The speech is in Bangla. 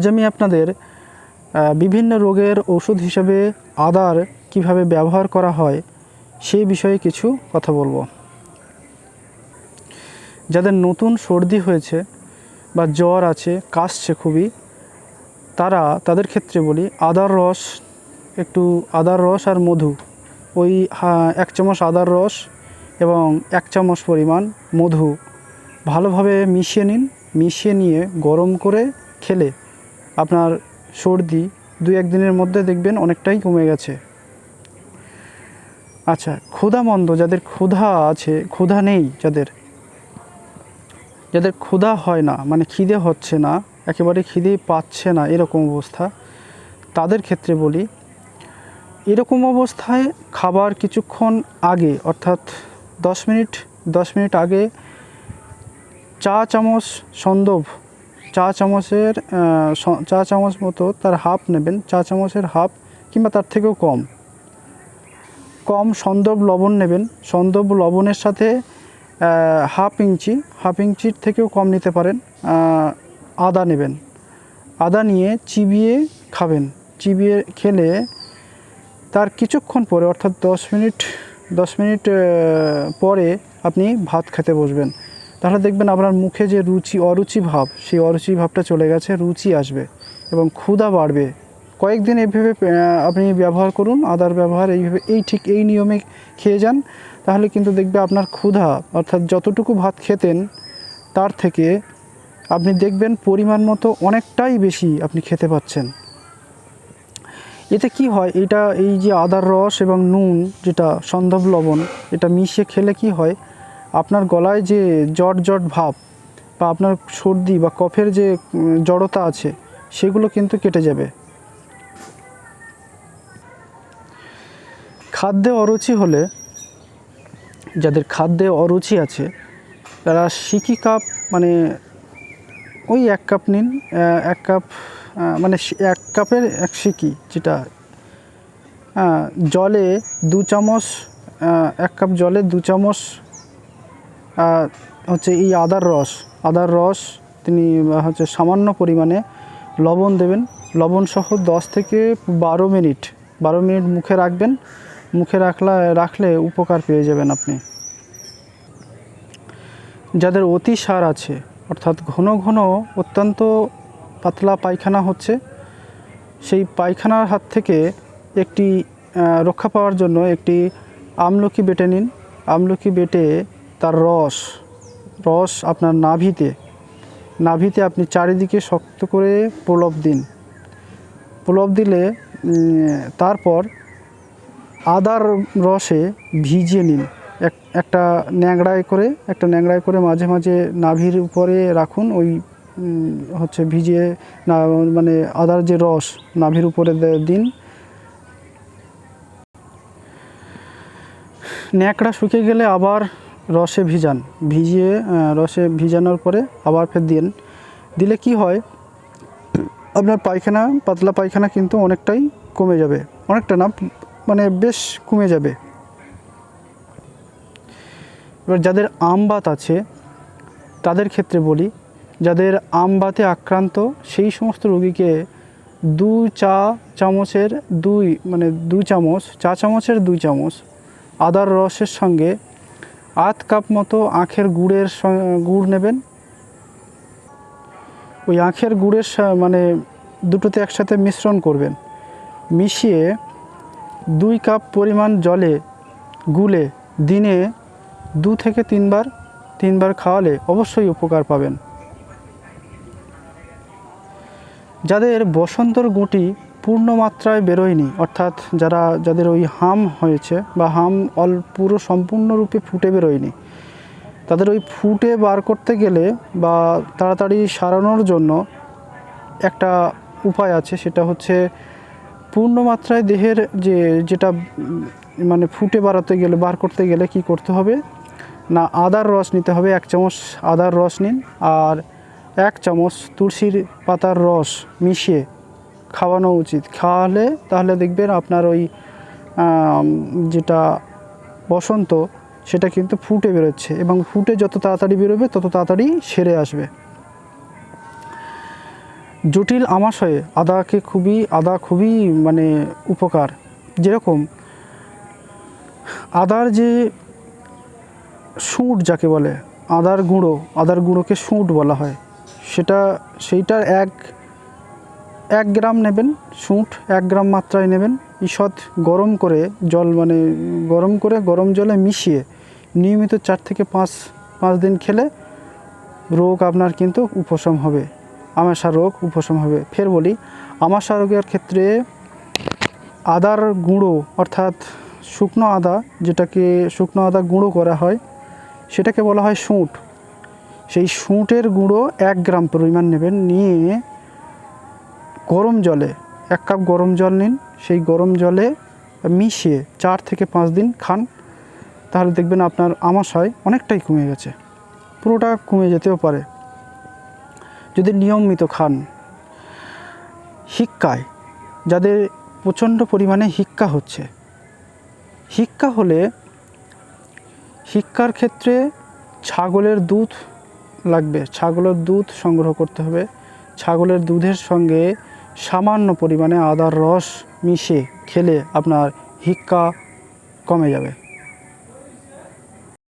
আজ আমি আপনাদের বিভিন্ন রোগের ওষুধ হিসেবে আদার কীভাবে ব্যবহার করা হয় সেই বিষয়ে কিছু কথা বলব। যাদের নতুন সর্দি হয়েছে বা জ্বর আছে, কাশছে খুবই, তারা তাদের ক্ষেত্রে বলি আদার রস, একটু আদার রস আর মধু, ওই এক চামচ আদার রস এবং এক চামচ পরিমাণ মধু ভালোভাবে মিশিয়ে নিন, মিশিয়ে নিয়ে গরম করে খেলে আপনার সর্দি দু একদিনের মধ্যে দেখবেন অনেকটাই কমে গেছে। আচ্ছা ক্ষুধামন্দ যাদের ক্ষুধা আছে, ক্ষুধা নেই যাদের যাদের ক্ষুধা হয় না মানে খিদে হচ্ছে না, একেবারে খিদেই পাচ্ছে না, এরকম অবস্থা, তাদের ক্ষেত্রে বলি, এরকম অবস্থায় খাবার কিছুক্ষণ আগে, অর্থাৎ দশ মিনিট দশ মিনিট আগে চা চামচ সন্দব চা চামচের চা চামচ মতো তার হাফ নেবেন। চা চামচের হাফ কিংবা তার থেকেও কম। কম সন্দব লবণ নেবেন। সন্দব লবণের সাথে হাফ ইঞ্চি, হাফ ইঞ্চির থেকেও কম নিতে পারেন। আদা নেবেন। আদা নিয়ে চিবিয়ে খাবেন। চিবিয়ে খেলে তার কিছুক্ষণ পরে, অর্থাৎ দশ মিনিট দশ মিনিট পরে আপনি ভাত খেতে বসবেন। তাহলে দেখবেন আপনার মুখে যে রুচি, অরুচি ভাব, সেই অরুচি ভাবটা চলে গেছে, রুচি আসবে এবং ক্ষুধা বাড়বে। কয়েকদিন এইভাবে আপনি ব্যবহার করুন, আদার ব্যবহার, এইভাবে, এই ঠিক এই নিয়মে খেয়ে যান, তাহলে কিন্তু দেখবে আপনার ক্ষুধা, অর্থাৎ যতটুকু ভাত খেতেন, তার থেকে আপনি দেখবেন পরিমাণ মতো অনেকটাই বেশি আপনি খেতে পাচ্ছেন। এতে কি হয়, এটা এই যে আদার রস এবং নুন, যেটা সন্ধব লবণ, এটা মিশিয়ে খেলে কি হয় আপনার গলায় যে জট জট ভাব বা আপনার সর্দি বা কফের যে জড়তা আছে, সেগুলো কিন্তু কেটে যাবে। খাদ্যে অরুচি হলে, যাদের খাদ্যে অরুচি আছে, তারা সিকি কাপ মানে ওই এক কাপ নিন এক কাপ মানে এক কাপের এক সিকি যেটা জলে দু চামচ এক কাপ জলে দু চামচ হচ্ছে এই আদার রস আদার রস তিনি হচ্ছে সামান্য পরিমাণে লবণ দেবেন। লবণ সহ দশ থেকে বারো মিনিট বারো মিনিট মুখে রাখবেন। মুখে রাখলা, রাখলে উপকার পেয়ে যাবেন আপনি। যাদের অতিসার আছে, অর্থাৎ ঘন ঘন অত্যন্ত পাতলা পায়খানা হচ্ছে, সেই পায়খানার হাত থেকে একটি রক্ষা পাওয়ার জন্য একটি আমলকি বেটে নিন। আমলকি বেটে তার রস রস আপনার নাভিতে। নাভিতে আপনি চারিদিকে শক্ত করে প্রলব দিন। প্রলব দিলে তারপর আদার রসে ভিজিয়ে নিন। এক, একটা ন্যাংড়ায় করে, একটা ন্যাংড়ায় করে মাঝে মাঝে নাভির উপরে রাখুন। ওই হচ্ছে ভিজিয়ে না মানে আদার যে রস, নাভির উপরে দিন। ন্যাকড়া শুকিয়ে গেলে আবার রসে ভিজান। ভিজিয়ে রসে ভিজানোর পরে আবার ফের দিন দিলে কি হয়, আপনার পায়খানা, পাতলা পায়খানা কিন্তু অনেকটাই কমে যাবে। অনেকটা না মানে বেশ কমে যাবে। এবার যাদের আমবাত আছে, তাদের ক্ষেত্রে বলি, যাদের আমবাতে আক্রান্ত, সেই সমস্ত রোগীকে দু চা চামচের দুই মানে দু চামচ, চা চামচের দুই চামচ, আদার রসের সঙ্গে আধ কাপ মতো আখের গুড়ের গুড় নেবেন। ওই আখের গুড়ের মানে দুটোতে একসাথে মিশ্রণ করবেন। মিশিয়ে দুই কাপ পরিমাণ জলে গুলে দিনে দু থেকে তিনবার তিনবার খাওয়ালে অবশ্যই উপকার পাবেন। যাদের বসন্তর গুটি পূর্ণ মাত্রায় বেরোয়নি। অর্থাৎ যারা, যাদের ওই হাম হয়েছে বা হাম অল পুরো সম্পূর্ণরূপে ফুটে বেরোয়নি, তাদের ওই ফুটে বার করতে গেলে বা তাড়াতাড়ি সারানোর জন্য একটা উপায় আছে, সেটা হচ্ছে পূর্ণ মাত্রায় দেহের যে, যেটা মানে ফুটে বাড়াতে গেলে, বার করতে গেলে কি করতে হবে? না, আদার রস নিতে হবে, এক চামচ আদার রস নিন, আর এক চামচ তুলসীর পাতার রস মিশিয়ে খাওয়ানো উচিত। খাওয়ালে তাহলে দেখবেন আপনার ওই যেটা বসন্ত, সেটা কিন্তু ফুটে বেরোচ্ছে এবং ফুটে যত তাড়াতাড়ি বেরোবে তত তাড়াতাড়ি সেরে আসবে। জটিল আমাশয়ে আদাকে খুবই, আদা খুবই মানে উপকার। যেরকম আদার যে সুঁট যাকে বলে, আদার গুঁড়ো, আদার গুঁড়োকে সুঁট বলা হয়, সেটা, সেইটার এক এক গ্রাম নেবেন সুঁট, এক গ্রাম মাত্রায় নেবেন। ঈষৎ গরম করে জল মানে গরম করে গরম জলে মিশিয়ে নিয়মিত চার থেকে পাঁচ পাঁচ দিন খেলে রোগ আপনার কিন্তু উপশম হবে। আমাশা রোগ উপশম হবে। ফের বলি, আমাশা রোগের ক্ষেত্রে আদার গুঁড়ো অর্থাৎ শুকনো আদা যেটাকে শুকনো আদা গুঁড়ো করা হয়, সেটাকে বলা হয় সুঁট। সেই সুঁটের গুঁড়ো এক গ্রাম পরিমাণ নেবেন। নিয়ে গরম জলে, এক কাপ গরম জল নিন, সেই গরম জলে মিশিয়ে চার থেকে পাঁচ দিন খান, তাহলে দেখবেন আপনার আমাশয় অনেকটাই কমে গেছে। পুরোটা কমে যেতেও পারে। যদি নিয়মিত খান, হিক্কায়, যাদের প্রচণ্ড পরিমাণে হিক্কা হচ্ছে। হিক্কা হলে হিক্কার ক্ষেত্রে ছাগলের দুধ লাগবে। ছাগলের দুধ সংগ্রহ করতে হবে। ছাগলের দুধের সঙ্গে সামান্য পরিমাণে আদার রস মিশে খেলে আপনার হিক্কা কমে যাবে।